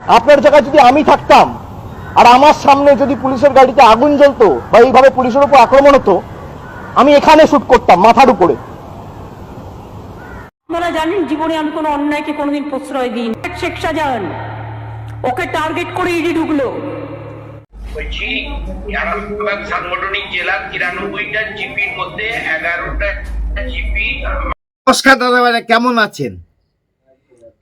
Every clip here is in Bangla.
আপনার জায়গায় যদি আমি থাকতাম আর আমার সামনে যদি পুলিশের গাড়িতে আগুন জ্বলতো বা এইভাবে পুলিশের উপর আক্রমণ হতো আমি এখানে শুট করতাম মাথার উপরে। আপনারা জানেন জীবনে আমি কোনো অন্যায়কে কোনোদিন প্রশ্রয় দিই শেখ শাহজাহান ওকে টার্গেট করে ইডি ঢুকলো। বলছি আরামবাগ সাংগঠনিক জেলার তিরানব্বইটা জিপির মধ্যে এগারোটা জিপি। নমস্কার দাদা ভাইরা কেমন আছেন?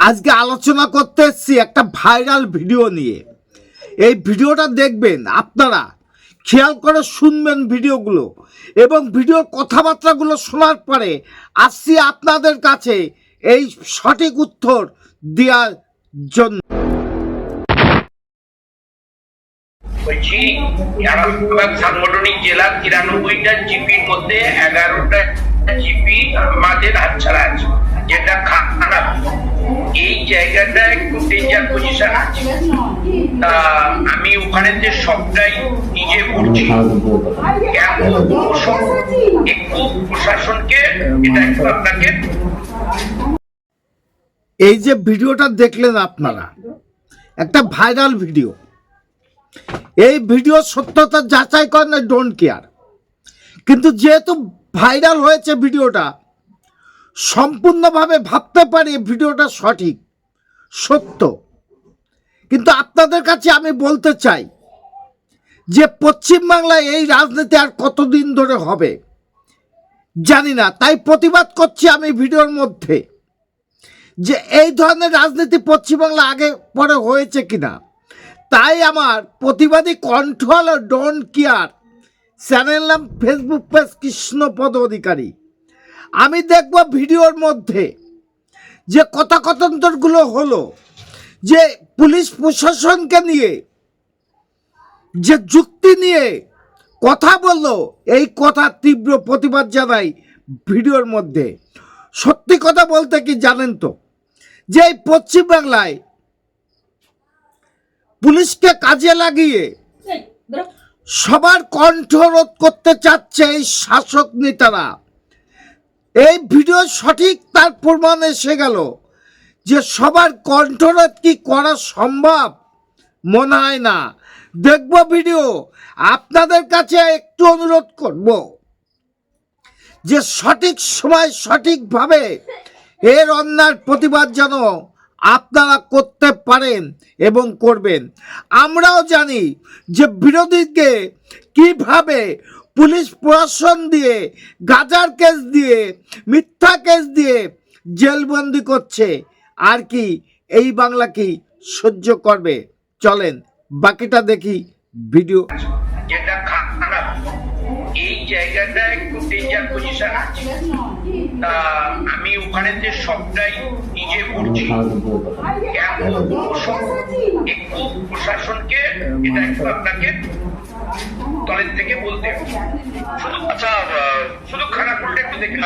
আজকে আলোচনা করতে এসেছি একটা ভাইরাল ভিডিও নিয়ে। এই ভিডিওটা দেখবেন আপনারা। খেয়াল করে শুনবেন ভিডিওগুলো এবং ভিডিওর কথাবার্তাগুলো শোনার পরে আসছি আপনাদের কাছে এই সঠিক উত্তর দেওয়ার জন্য। বলছি সাংগঠনিক জেলার তিরানব্বইটা জিপির মধ্যে এগারোটা জিপি আমাদের হাতছাড়া আছে। জায়গাটা একটু ডেঞ্জার পজিশন আছে তা আমি ওখানে যে সবটাই নিজে করছি একটু প্রশাসনকে এটা একটু আপনাকে এই যে ভিডিওটা দেখলেন আপনারা, একটা ভাইরাল ভিডিও এই ভিডিও সত্যতা যাচাই করেন ডোন্ট কেয়ার কিন্তু যেহেতু ভাইরাল হয়েছে ভিডিওটা সম্পূর্ণভাবে ভাবতে পারি ভিডিওটা সঠিক। সত্য। কিন্তু আপনাদের কাছে আমি বলতে চাই যে পশ্চিমবাংলায় এই রাজনীতি আর কতদিন ধরে হবে, জানি না। তাই প্রতিবাদ করছি আমি ভিডিওর মধ্যে যে এই ধরনের রাজনীতি পশ্চিমবাংলা আগে পরে হয়েছে কিনা। তাই আমার প্রতিবাদী কণ্ঠ হলো ডোন্ট কেয়ার চ্যানেল নাম ফেসবুক পেজ কৃষ্ণপদ অধিকারী। আমি দেখব ভিডিওর মধ্যে যে কথাকথন্তরগুলো হলো যে পুলিশ প্রশাসনকে নিয়ে যে যুক্তি নিয়ে কথা বলল এই কথা তীব্র প্রতিবাদ জানাই ভিডিওর মধ্যে। সত্যি কথা বলতে কি জানেন তো যে এই পশ্চিমবাংলায় পুলিশকে কাজে লাগিয়ে সবার কণ্ঠ রোধ করতে চাচ্ছে এই শাসক নেতারা। এই ভিডিও সঠিক তার প্রমাণ এসে গেল যে সবার কণ্ঠরোধ কি করা সম্ভব? মনে হয় না। দেখব ভিডিও। আপনাদের কাছে একটু অনুরোধ করব যে সঠিক সময় সঠিকভাবে এর অন্যার প্রতিবাদ যেন আপনারা করতে পারেন এবং করবেন। আমরাও জানি যে বিরোধীকে কীভাবে পুলিশ প্রশাসন দিয়ে, গাজার কেস দিয়ে, মিথ্যা কেস দিয়ে জেলবন্দি করছে। আর কি, এই বাংলা কি সহ্য করবে? চলেন, বাকিটা দেখি ভিডিও। এই জায়গাটা একটু পজিশন আছে। তা আমি ওখানে যে সবটাই নিজে করছি একটু প্রশাসনকে এটা একটু আপনাকে তলের থেকে বলতে শুধু আচ্ছা শুধু খানা করলে একটু দেখে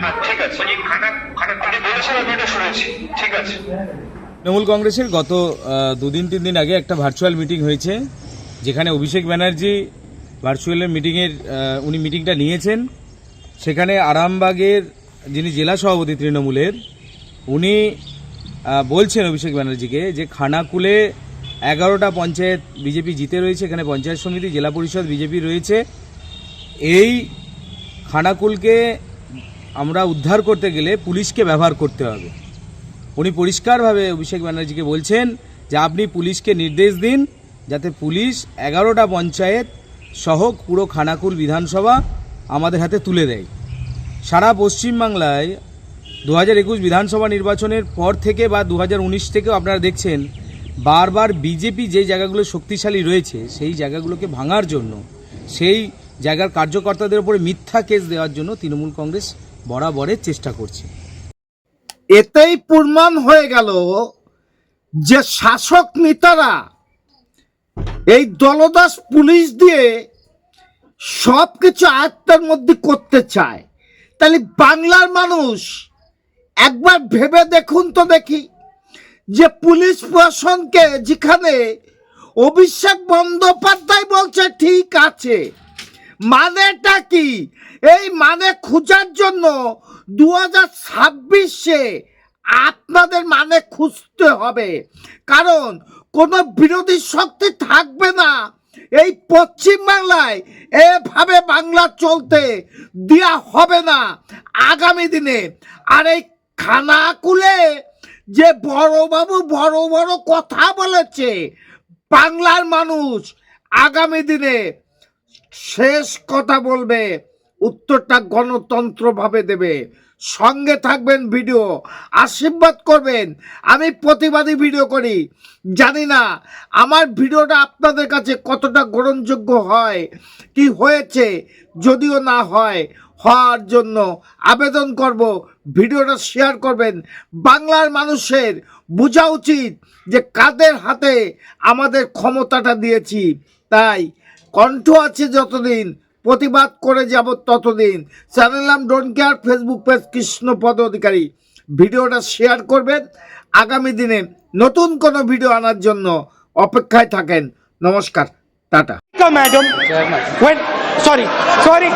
হ্যাঁ ঠিক আছে। খানা খানা আপনি বলেছেন আমি এটা শুনেছি। ঠিক আছে। তৃণমূল কংগ্রেসের গত দুদিন তিন দিন আগে একটা ভার্চুয়াল মিটিং হয়েছে যেখানে অভিষেক ব্যানার্জি ভার্চুয়ালের মিটিংয়ের উনি মিটিংটা নিয়েছেন। সেখানে আরামবাগের যিনি জেলা সভাপতি তৃণমূলের, উনি বলছেন অভিষেক ব্যানার্জিকে যে খানাকুলে এগারোটা পঞ্চায়েত বিজেপি জিতে রয়েছে, এখানে পঞ্চায়েত সমিতি, জেলা পরিষদ, বিজেপি রয়েছে। এই খানাকুলকে আমরা উদ্ধার করতে গেলে পুলিশকে ব্যবহার করতে হবে। উনি পরিষ্কারভাবে অভিষেক ব্যানার্জিকে বলছেন যে আপনি পুলিশকে নির্দেশ দিন যাতে পুলিশ এগারোটা পঞ্চায়েত সহ পুরো খানাকুল বিধানসভা আমাদের হাতে তুলে দেয়। সারা পশ্চিমবাংলায় দু হাজার একুশ বিধানসভা নির্বাচনের পর থেকে বা দু হাজার উনিশ থেকেও আপনারা দেখছেন, বারবার বিজেপি যে জায়গাগুলো শক্তিশালী রয়েছে, সেই জায়গাগুলোকে ভাঙার জন্য, সেই জায়গার কার্যকর্তাদের উপরে মিথ্যা কেস দেওয়ার জন্য তৃণমূল কংগ্রেস বরাবরের চেষ্টা করছে। এতেই প্রমাণ হয়ে গেল যে শাসক নেতারা এই দলদাস পুলিশ দিয়ে সব কিছু আয়ত্তার মধ্যে করতে চায়। তাহলে বাংলার মানুষ, একবার ভেবে দেখুন তো দেখি, যে পুলিশ প্রশাসনকে যেখানে অভিষেক বন্দ্যোপাধ্যায় বলছে ঠিক আছে, মানেটা কি? এই মানে খোঁজার জন্য দু হাজার ছাব্বিশে আপনাদের মানে খুঁজতে হবে। কারণ কোনো বিরোধী শক্তি থাকবে না এই পশ্চিম বাংলায় এভাবে বাংলা চলতে দেওয়া হবে না আগামী দিনে। আর এই খানাকুলে যে বড়বাবু বড় বড় কথা বলেছে, বাংলার মানুষ আগামী দিনে শেষ কথা বলবে। উত্তরটা গণতন্ত্রভাবে দেবে। সঙ্গে থাকবেন ভিডিও, আশীর্বাদ করবেন। আমি প্রতিবাদী ভিডিও করি। জানি না আমার ভিডিওটা আপনাদের কাছে কতটা গ্রহণযোগ্য হয়, কি হয়েছে, যদিও না হয়, হওয়ার জন্য আবেদন করব। ভিডিওটা শেয়ার করবেন। বাংলার মানুষের বোঝা উচিত যে কাদের হাতে আমাদের ক্ষমতাটা দিয়েছি। তাই কণ্ঠ আছে যতদিন প্রতিবাদ করে যাব ততদিন। চ্যানেল নাম don't care Facebook page Krishnapada Adhikari. ভিডিওটা শেয়ার করবেন। আগামী দিনে নতুন কোনো ভিডিও আনার জন্য অপেক্ষায় থাকেন। নমস্কার টাটা। Madam sorry sorry.